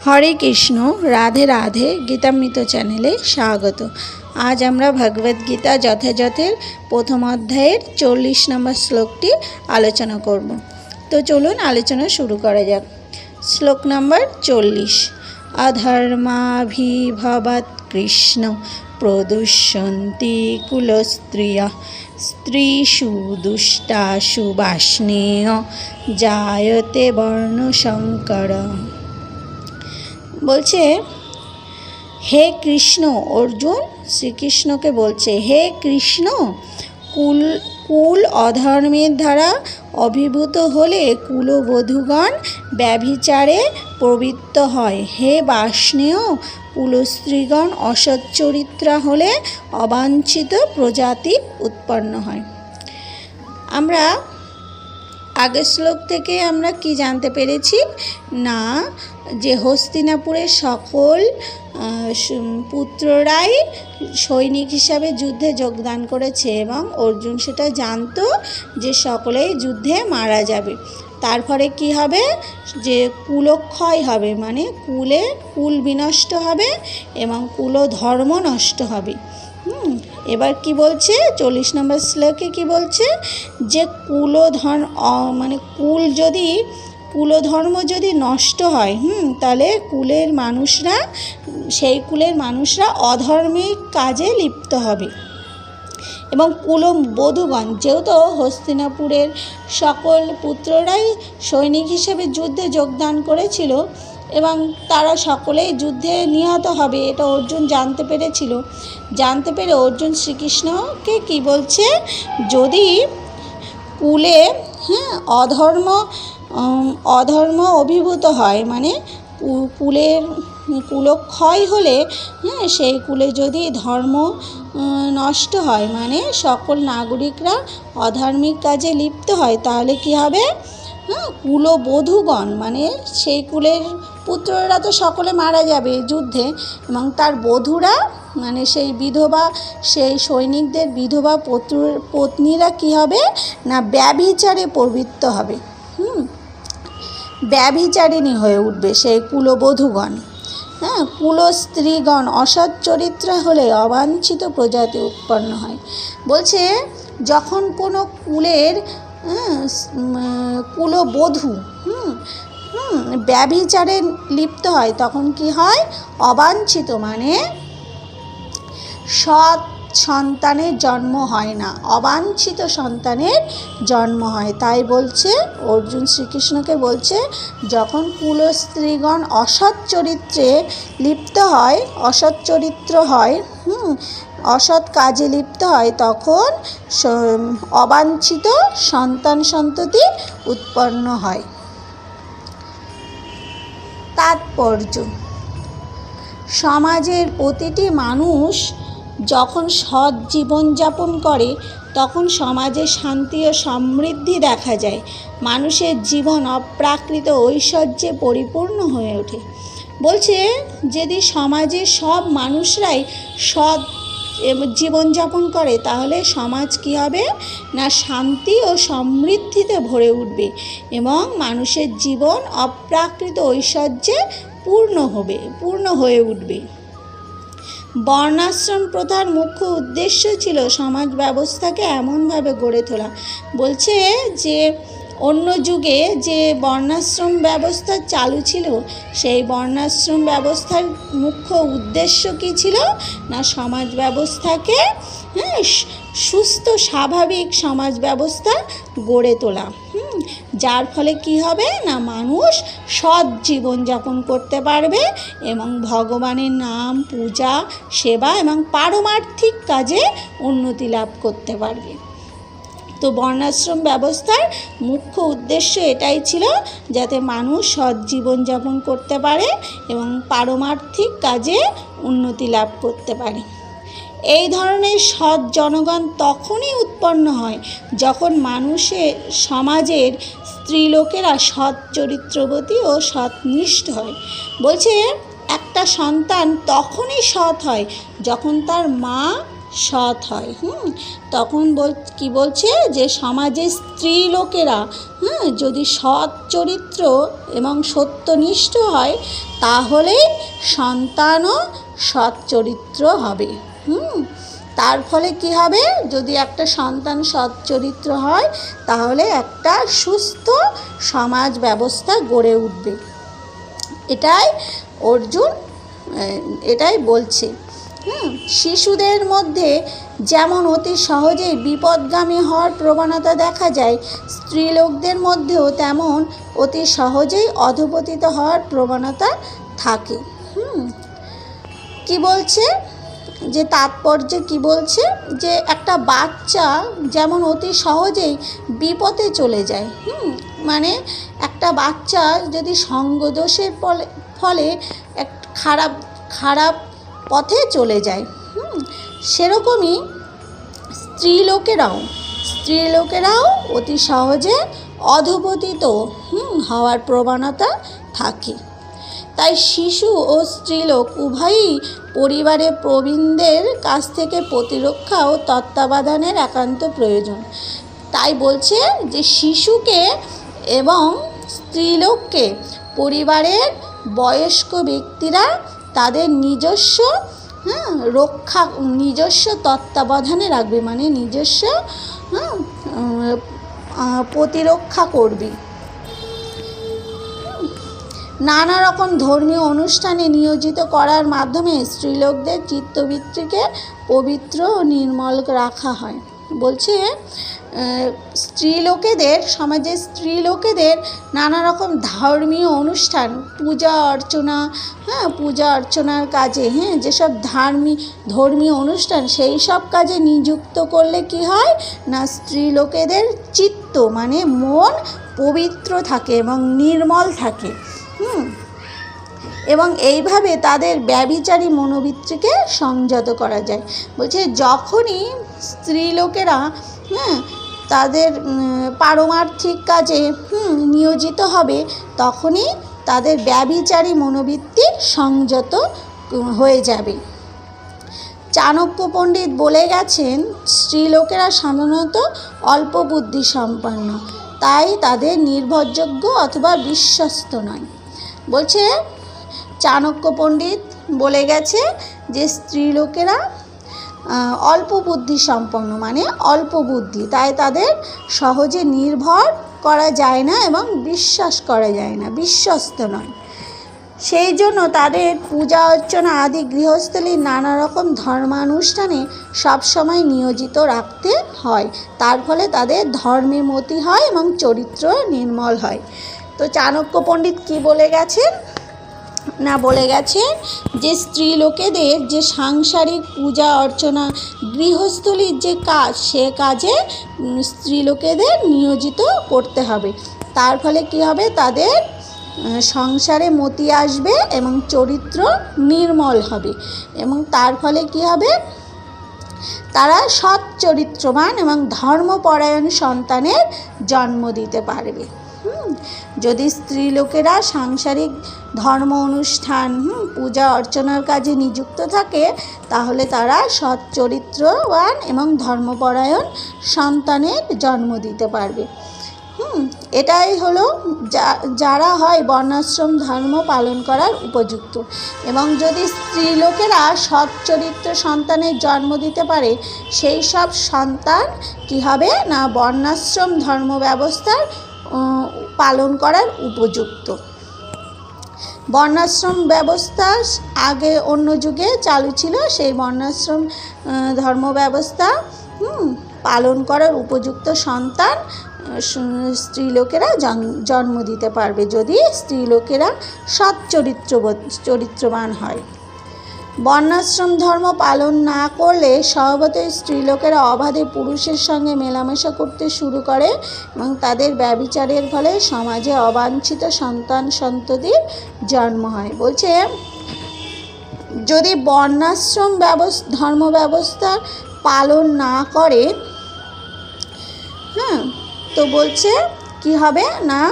হরে কৃষ্ণ, রাধে রাধে, গীতামৃত চ্যানেলে স্বাগত। আজ আমরা ভগবদ গীতা যথাযথের প্রথম অধ্যায়ের চল্লিশ নম্বর শ্লোকটি আলোচনা করব। তো চলুন আলোচনা শুরু করা যাক। শ্লোক নম্বর চল্লিশ। অধর্মাভিভবৎ কৃষ্ণ, প্রদুষ্যন্তি কুলস্ত্রিয়, স্ত্রীষু দুষ্টাসু বাষ্ণেয়, জায়তে বর্ণশঙ্কর বলছে, হে কৃষ্ণ অর্জুন, শ্রীকৃষ্ণকে বলছে, হে কৃষ্ণ, কুল কুল অধর্মের দ্বারা অভিভূত হলে কুলবধূগণ ব্যভিচারে প্রবৃত্ত হয়। হে বাষ্ণেয়, কুলস্ত্রীগণ অসচ্চরিত্রা হলে অবাঞ্ছিত প্রজাতি উৎপন্ন হয়। আমরা আগের শ্লোক থেকে আমরা কি জানতে পেরেছি? না যে হস্তিনাপুরের সকল পুত্ররাই সৈনিক হিসাবে যুদ্ধে যোগদান করেছে এবং অর্জুন সেটা জানতো যে সকলেই যুদ্ধে মারা যাবে। তারপরে কি হবে? যে কুলক্ষয় হবে মানে কুলে কুল বিনষ্ট হবে এবং কুল ধর্ম নষ্ট হবে। এবার কি বলছে? চল্লিশ নম্বর শ্লোকে কি বলছে? যে কুলো কুলধর্ম মানে কুল যদি কুলধর্ম যদি নষ্ট হয়, হুম, তাহলে কুলের মানুষরা, সেই কুলের মানুষরা অধর্মিক কাজে লিপ্ত হবে। এবং কুল বধূগণ, যেহেতু হস্তিনাপুরের সকল পুত্ররাই সৈনিক হিসেবে যুদ্ধে যোগদান করেছিল, এবং তারা সকলেই যুদ্ধে নিহত হবে, এটা অর্জুন জানতে পেরেছিল। জানতে পেরে অর্জুন শ্রীকৃষ্ণকে কি বলছে? যদি কুলে হ্যাঁ অধর্ম অধর্ম অভিভূত হয়। মানে কুলের কুলক্ষয় হলে হ্যাঁ সেই কুলে যদি ধর্ম নষ্ট হয় মানে সকল নাগরিকরা অধার্মিক কাজে লিপ্ত হয়, তাহলে কি হবে? হ্যাঁ কুলবধূগণ মানে সেই কুলের পুত্ররা তো সকলে মারা যাবে যুদ্ধে, এবং তার বধূরা মানে সেই বিধবা, সেই সৈনিকদের বিধবা পত্র, পত্নীরা কি হবে? না, ব্যভিচারে প্রবৃত্ত হবে। ব্যভিচারিণী হয়ে উঠবে সেই কুলবধূগণ। হ্যাঁ কুল স্ত্রীগণ অসৎ চরিত্র হলে অবাঞ্ছিত প্রজাতি উৎপন্ন হয়। বলছে যখন কোনো কুলের হ্যাঁ, কুলবধূ হুম হুম ব্যভিচারে লিপ্ত হয় তখন কি হয়? অবাঞ্ছিত মানে সৎ সন্তানের জন্ম হয় না, অবাঞ্ছিত সন্তানের জন্ম হয়। তাই বলছে, অর্জুন শ্রীকৃষ্ণকে বলছে, যখন কুলস্ত্রীগণ অসৎ চরিত্রে লিপ্ত হয়, অসৎ চরিত্র হয়, হুম, অসৎ কাজে লিপ্ত হয়, তখন অবাঞ্ছিত সন্তান সন্ততি উৎপন্ন হয়। তাৎপর্য, সমাজের প্রতিটি মানুষ যখন সৎ জীবনযাপন করে, তখন সমাজে শান্তি ও সমৃদ্ধি দেখা যায়। মানুষের জীবন অপ্রাকৃত ঐশ্বর্যে পরিপূর্ণ হয়ে ওঠে। বলছে যদি সমাজে সব মানুষরাই সৎ জীবনযাপন করে, তাহলে সমাজ কী হবে? না শান্তি ও সমৃদ্ধিতে ভরে উঠবে এবং মানুষের জীবন অপ্রাকৃত ঐশ্বর্যে পূর্ণ হবে, পূর্ণ হয়ে উঠবে। বর্ণাশ্রম প্রথার মুখ্য উদ্দেশ্য ছিল সমাজ ব্যবস্থাকে এমনভাবে গড়ে তোলা। বলছে যে, অন্য যুগে যে বর্ণাশ্রম ব্যবস্থা চালু ছিল, সেই বর্ণাশ্রম ব্যবস্থার মুখ্য উদ্দেশ্য কী ছিল? না, সমাজ ব্যবস্থাকে হ্যাঁ সুস্থ, স্বাভাবিক সমাজ ব্যবস্থা গড়ে তোলা। যার ফলে কি হবে না মানুষ সৎ জীবনযাপন করতে পারবে এবং ভগবানের নাম, পূজা, সেবা এবং পারমার্থিক কাজে উন্নতি লাভ করতে পারবে। তো বর্ণাশ্রম ব্যবস্থার মুখ্য উদ্দেশ্য এটাই ছিল যাতে মানুষ সৎ জীবনযাপন করতে পারে এবং পারমার্থিক কাজে উন্নতি লাভ করতে পারে। এই ধরনের সৎ জনগণ তখনই উৎপন্ন হয় যখন মানুষের সমাজের স্ত্রীলোকেরা সৎ চরিত্রবতী ও সৎনিষ্ঠ হয়। বলছে, একটা সন্তান তখনই সৎ হয় যখন তার মা সৎ হয়। হুম? তখন বল, কি বলছে? যে সমাজে স্ত্রী লোকেরা হ্যাঁ যদি সৎ চরিত্র এবং সত্যনিষ্ঠ হয় তাহলে সন্তানও সৎ চরিত্র হবে। হুম, তার ফলে কি হবে? যদি একটা সন্তান সৎ চরিত্র হয়, তাহলে একটা সুস্থ সমাজ ব্যবস্থা গড়ে উঠবে। এটাই অর্জুন এটাই বলছে। হুম, শিশুদের মধ্যে যেমন অতি সহজেই বিপদগামী হওয়ার প্রবণতা দেখা যায়, স্ত্রীলোকদের মধ্যেও তেমন অতি সহজেই অধপতিত হওয়ার প্রবণতা থাকে। হুম, কি বলছে? যে তাৎপর্য কি বলছে? যে একটা বাচ্চা যেমন অতি সহজেই বিপদে চলে যায়, হুম? মানে একটা বাচ্চা যদি সঙ্গদোষের ফলে ফলে এক খারাপ খারাপ পথে চলে যায়, হুম? সেরকমই স্ত্রীলোকেরাও স্ত্রীলোকেরাও অতি সহজে অধপতিত, হুম? হওয়ার প্রবণতা থাকে। তাই শিশু ও স্ত্রীলোক উভয়ই পরিবারের প্রবীণদের কাছ থেকে প্রতিরক্ষা ও তত্ত্বাবধানের একান্ত প্রয়োজন। তাই বলছে যে শিশুকে এবং স্ত্রীলোককে পরিবারের বয়স্ক ব্যক্তিরা তাদের নিজস্ব হ্যাঁ রক্ষা, নিজস্ব তত্ত্বাবধানে রাখবে মানে নিজস্ব হ্যাঁ প্রতিরক্ষা করবে। নানা রকম ধর্মীয় অনুষ্ঠানে নিয়োজিত করার মাধ্যমে স্ত্রীলোকদের চিত্তবৃত্তিকে পবিত্র ও নির্মল রাখা হয়। বলছে স্ত্রীলোকেদের, সমাজের স্ত্রীলোকেদের নানা রকম ধর্মীয় অনুষ্ঠান, পূজা অর্চনা হ্যাঁ পূজা অর্চনার কাজে হ্যাঁ যেসব ধার্মিক ধর্মীয় অনুষ্ঠান, সেই সব কাজে নিযুক্ত করলে কি হয়? না, স্ত্রীলোকেদের চিত্ত মানে মন পবিত্র থাকে এবং নির্মল থাকে। হুম। এবং এইভাবে তাদের ব্যভিচারী মনোবৃত্তিকে সংযত করা যায়। বলছে যখনই স্ত্রীলোকেরা হ্যাঁ তাদের পারমার্থিক কাজে, হুম, নিয়োজিত হবে, তখনই তাদের ব্যভিচারী মনোবৃত্তি সংযত হয়ে যাবে। চাণক্য পণ্ডিত বলে গেছেন, স্ত্রীলোকেরা সাধারণত অল্প বুদ্ধি সম্পন্ন, তাই তাদের নির্ভরযোগ্য অথবা বিশ্বস্ত নয়। বলছে, চাণক্য পণ্ডিত বলে গেছে যে স্ত্রীলোকেরা অল্প বুদ্ধি সম্পন্ন মানে অল্প বুদ্ধি, তাই তাদের সহজে নির্ভর করা যায় না এবং বিশ্বাস করা যায় না, বিশ্বস্ত নয়। সেই জন্য তাদের পূজা অর্চনা আদি গৃহস্থলীর নানা রকম ধর্মানুষ্ঠানে সবসময় নিয়োজিত রাখতে হয়। তার ফলে তাদের ধর্মে মতি হয় এবং চরিত্র নির্মল হয়। তো চাণক্য পণ্ডিত কি বলে গেছেন? না, বলে গেছেন যে স্ত্রী লোকেদের যে সাংসারিক পূজা, অর্চনা, গৃহস্থলীর যে কাজ, সে কাজে স্ত্রী লোকেদের নিয়োজিত করতে হবে। তার ফলে কি হবে? তাদের সংসারে মতি আসবে এবং চরিত্র নির্মল হবে। এবং তার ফলে কি হবে? তারা সৎ চরিত্রবান এবং ধর্মপরায়ণ সন্তানের জন্ম দিতে পারবে। যদি স্ত্রীলোকেরা সাংসারিক ধর্ম অনুষ্ঠান পূজা অর্চনার কাজে নিযুক্ত থাকে, তাহলে তারা সৎ চরিত্রবান এবং ধর্মপরায়ণ সন্তানের জন্ম দিতে পারবে। হুম, এটাই হলো যারা হয় বর্ণাশ্রম ধর্ম পালন করার উপযুক্ত। এবং যদি স্ত্রীলোকেরা সৎ চরিত্র সন্তানের জন্ম দিতে পারে, সেই সব সন্তান কি হবে? না, বর্ণাশ্রম ধর্ম ব্যবস্থার পালন করার উপযুক্ত। বর্ণাশ্রম ব্যবস্থা আগে অন্য যুগে চালু ছিল, সেই বর্ণাশ্রম ধর্ম ব্যবস্থা পালন করার উপযুক্ত সন্তান স্ত্রীলোকেরা জন- জন্ম দিতে পারবে যদি স্ত্রীলোকেরা সৎ চরিত্র চরিত্রবান হয়। বর্ণাশ্রম ধর্ম পালন না করলে স্বভাবতই স্ত্রীলোকেরা অবাধে পুরুষের সঙ্গে মেলামেশা করতে শুরু করে এবং তাদের ব্যবিচারের ফলে সমাজে অবাঞ্ছিত সন্তান সন্ততির জন্ম হয়। বলছে, যদি বর্ণাশ্রম ব্যবস্থা ধর্ম ব্যবস্থা পালন না করে হ্যাঁ তো বলছে কি হবে না?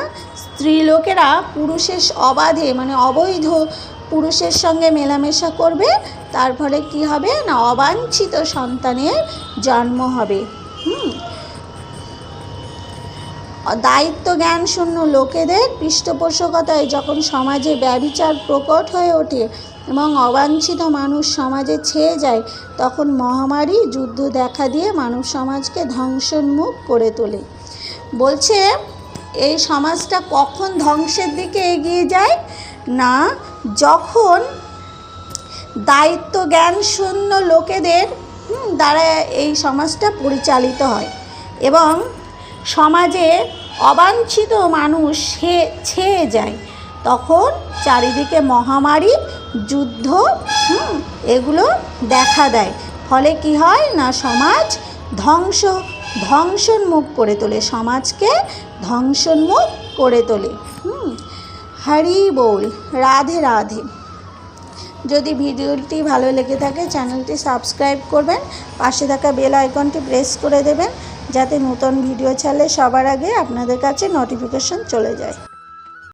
স্ত্রীলোকেরা পুরুষের অবাধে মানে অবৈধ পুরুষের সঙ্গে মেলামেশা করবে, তার ফলে কি হবে না, অবাঞ্ছিত সন্তানের জন্ম হবে। হুম। দায়িত্ব জ্ঞান শূন্য লোকেদের পৃষ্ঠপোষকতায় যখন সমাজে ব্যবিচার প্রকট হয়ে ওঠে এবং অবাঞ্ছিত মানুষ সমাজে ছেয়ে যায়, তখন মহামারী যুদ্ধ দেখা দিয়ে মানব সমাজকে ধ্বংসোন্মুখ করে তোলে। বলছে, এই সমাজটা কখন ধ্বংসের দিকে এগিয়ে যায়? না, যখন দায়িত্ব জ্ঞান শূন্য লোকেদের দ্বারা এই সমাজটা পরিচালিত হয় এবং সমাজে অবাঞ্ছিত মানুষ সে, ছেয়ে যায়, তখন চারিদিকে মহামারী, যুদ্ধ এগুলো দেখা দেয়। ফলে কি হয় না, সমাজ ধ্বংস ধ্বংসোন্মুখ করে তোলে, সমাজকে ধ্বংসোন্মুখ করে তোলে। হুম হরি বল, রাধে রাধে। যদি ভিডিওটি ভালো লেগে থাকে, চ্যানেলটি সাবস্ক্রাইব করবেন, পাশে থাকা বেল আইকনটি প্রেস করে দেবেন, যাতে নতুন ভিডিও ছাড়লে সবার আগে আপনাদের কাছে নোটিফিকেশন চলে যায়।